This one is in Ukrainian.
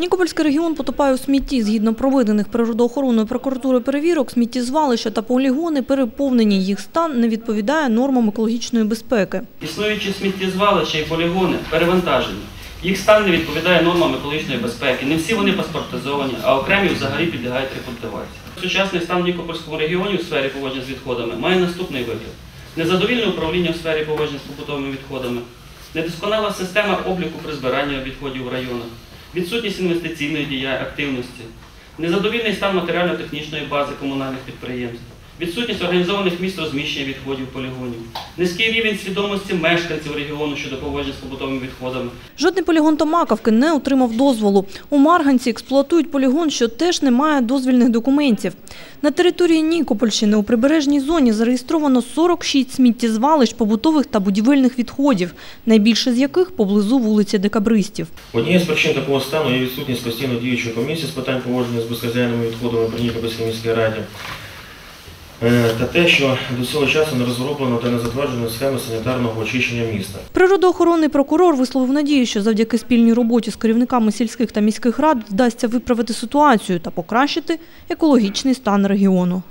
Нікопольський регіон потопає у смітті. Згідно проведених природоохоронною прокуратурою перевірок, сміттєзвалища та полігони переповнені. Їх стан не відповідає нормам екологічної безпеки. Існуючі сміттєзвалища і полігони перевантажені. Їх стан не відповідає нормам екологічної безпеки. Не всі вони паспортизовані, а окремі взагалі підлягають рекультивації. Сучасний стан в Нікопольському регіоні у сфері поводження з відходами має наступний вигляд: незадовільне управління у сфері поводження з побутовими відходами, недосконала система обліку при збиранні відходів в районах, відсутність інвестиційної діяльності, активності, незадовільний стан матеріально-технічної бази комунальних підприємств, відсутність організованих місць розміщення відходів полігонів, низький рівень свідомості мешканців регіону щодо поводження з побутовими відходами, Жодний полігон Томаковки не отримав дозволу. У Марганці експлуатують полігон, що теж не має дозвільних документів. На території Нікопольщини у прибережній зоні зареєстровано 46 сміттєзвалищ побутових та будівельних відходів, найбільше з яких поблизу вулиці Декабристів. Однією з причин такого стану є відсутність постійно діючої комісії з питань поводження з безхазяйними відходами при Нікопольській міській раді та те, що до цього часу не розроблено та не затверджено схеми санітарного очищення міста. Природоохоронний прокурор висловив надію, що завдяки спільній роботі з керівниками сільських та міських рад вдасться виправити ситуацію та покращити екологічний стан регіону.